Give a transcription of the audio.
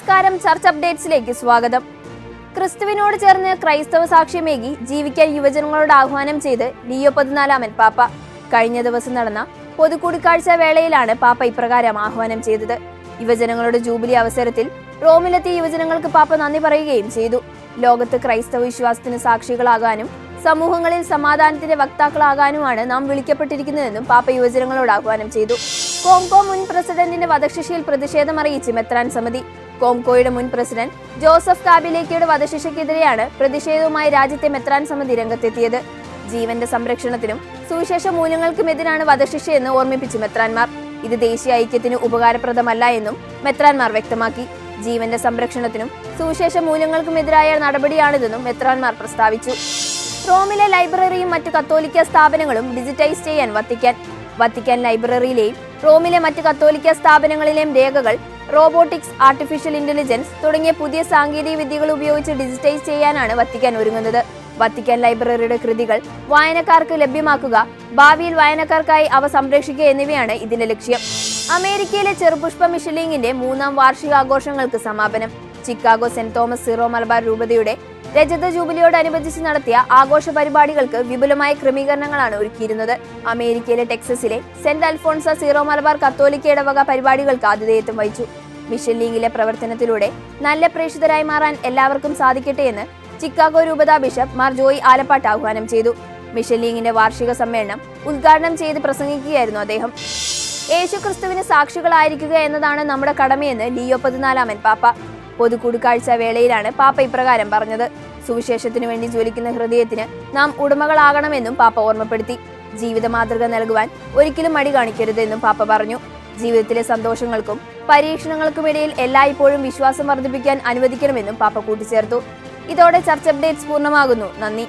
നമസ്കാരം. ചർച്ച് അപ്ഡേറ്റ്സിലേക്ക് സ്വാഗതം. ക്രിസ്തുവിനോട് ചേർന്ന് ക്രൈസ്തവ സാക്ഷ്യമേകി ജീവിക്കാൻ യുവജനങ്ങളോട് ആഹ്വാനം ചെയ്ത് ലിയോ പതിനാലാമൻ പാപ്പ. കഴിഞ്ഞ ദിവസം നടന്ന പൊതുകൂടിക്കാഴ്ച വേളയിലാണ് പാപ്പ ഇപ്രകാരം ആഹ്വാനം ചെയ്തത്. യുവജനങ്ങളുടെ ജൂബിലി അവസരത്തിൽ റോമിലെത്തിയ യുവജനങ്ങൾക്ക് പാപ്പ നന്ദി പറയുകയും ചെയ്തു. ലോകത്ത് ക്രൈസ്തവ വിശ്വാസത്തിന് സാക്ഷികളാകാനും സമൂഹങ്ങളിൽ സമാധാനത്തിന്റെ വക്താക്കളാകാനുമാണ് നാം വിളിക്കപ്പെട്ടിരിക്കുന്നതെന്നും പാപ്പ യുവജനങ്ങളോട് ആഹ്വാനം ചെയ്തു. കോങ്കോ മുൻ പ്രസിഡന്റിന്റെ വധശിക്ഷയിൽ പ്രതിഷേധം അറിയിച്ച് മെത്രാൻ സമിതി കോംകോയുടെ മുൻ പ്രസിഡന്റ് ജോസഫ് കാബിലേക്കയുടെ വധശിക്ഷയ്ക്കെതിരെയാണ് പ്രതിഷേധവുമായി രാജ്യത്തെ മെത്രാൻ സമിതി രംഗത്തെത്തിയത്. ജീവന്റെ സംരക്ഷണത്തിനും സുവിശേഷ മൂല്യങ്ങൾക്കുമെതിരാണ് വധശിക്ഷയെന്ന് ഓർമ്മിപ്പിച്ചു മെത്രാൻമാർ. ഇത് ദേശീയ ഐക്യത്തിന് ഉപകാരപ്രദമല്ല എന്നും മെത്രാൻമാർ വ്യക്തമാക്കി. ജീവന്റെ സംരക്ഷണത്തിനും സുവിശേഷ മൂല്യങ്ങൾക്കുമെതിരായ നടപടിയാണിതെന്നും മെത്രാൻമാർ പ്രസ്താവിച്ചു. റോമിലെ ലൈബ്രറിയും മറ്റു കത്തോലിക്ക സ്ഥാപനങ്ങളും ഡിജിറ്റൈസ് ചെയ്യാൻ വത്തിക്കാൻ. വത്തിക്കാൻ ലൈബ്രറിയിലെയും റോമിലെ മറ്റ് കത്തോലിക്ക സ്ഥാപനങ്ങളിലെയും രേഖകൾ റോബോട്ടിക്സ് ആർട്ടിഫിഷ്യൽ ഇന്റലിജൻസ് തുടങ്ങിയ പുതിയ സാങ്കേതിക വിദ്യകൾ ഉപയോഗിച്ച് ഡിജിറ്റൈസ് ചെയ്യാനാണ് വത്തിക്കാൻ ഒരുങ്ങുന്നത്. വത്തിക്കാൻ ലൈബ്രറിയുടെ കൃതികൾ വായനക്കാർക്ക് ലഭ്യമാക്കുക ഭാവിയിൽ വായനക്കാർക്കായി അവ സംരക്ഷിക്കുക എന്നിവയാണ് ഇതിന്റെ ലക്ഷ്യം. അമേരിക്കയിലെ ചെറുപുഷ്പ മിഷലിംഗിന്റെ മൂന്നാം വാർഷികാഘോഷങ്ങൾക്ക് സമാപനം. Chicago saint Thomas Syro Malabar രൂപതയുടെ രജത ജൂബിലിയോടനുബന്ധിച്ച് നടത്തിയ ആഘോഷ പരിപാടികൾക്ക് വിപുലമായ ക്രമീകരണങ്ങളാണ് ഒരുക്കിയിരുന്നത്. അമേരിക്കയിലെ ടെക്സസിലെ സെന്റ് അൽഫോൺസ സീറോ മലബാർ കത്തോലിക്ക ഇടവക പരിപാടികൾക്ക് ആതിഥേയത്വം വഹിച്ചു. മിഷൻ ലീഗിലെ പ്രവർത്തനത്തിലൂടെ നല്ല പ്രേക്ഷിതരായി മാറാൻ എല്ലാവർക്കും സാധിക്കട്ടെ എന്ന് ചിക്കാഗോ രൂപതാ ബിഷപ്പ് മാർ ജോയി ആലപ്പാട്ട് ആഹ്വാനം ചെയ്തു. മിഷൻ ലീഗിന്റെ വാർഷിക സമ്മേളനം ഉദ്ഘാടനം ചെയ്ത് പ്രസംഗിക്കുകയായിരുന്നു അദ്ദേഹം. യേശുക്രിസ്തുവിന് സാക്ഷികളായിരിക്കുക എന്നതാണ് നമ്മുടെ കടമയെന്ന് ലിയോ പതിനാലാമൻ പാപ്പ. പൊതുകൂടിക്കാഴ്ച വേളയിലാണ് പാപ്പ ഇപ്രകാരം പറഞ്ഞത്. സുവിശേഷത്തിനു വേണ്ടി ജ്വലിക്കുന്ന ഹൃദയത്തിന് നാം ഉടമകളാകണമെന്നും പാപ്പ ഓർമ്മപ്പെടുത്തി. ജീവിത മാതൃക നൽകുവാൻ ഒരിക്കലും മടി കാണിക്കരുതെന്നും പാപ്പ പറഞ്ഞു. ജീവിതത്തിലെ സന്തോഷങ്ങൾക്കും പരീക്ഷണങ്ങൾക്കുമിടയിൽ എല്ലായ്പ്പോഴും വിശ്വാസം വർദ്ധിപ്പിക്കാൻ അനുവദിക്കണമെന്നും പാപ്പ കൂട്ടിച്ചേർത്തു. ഇതോടെ ചർച്ച അപ്ഡേറ്റ്സ് പൂർണമാകുന്നു. നന്ദി.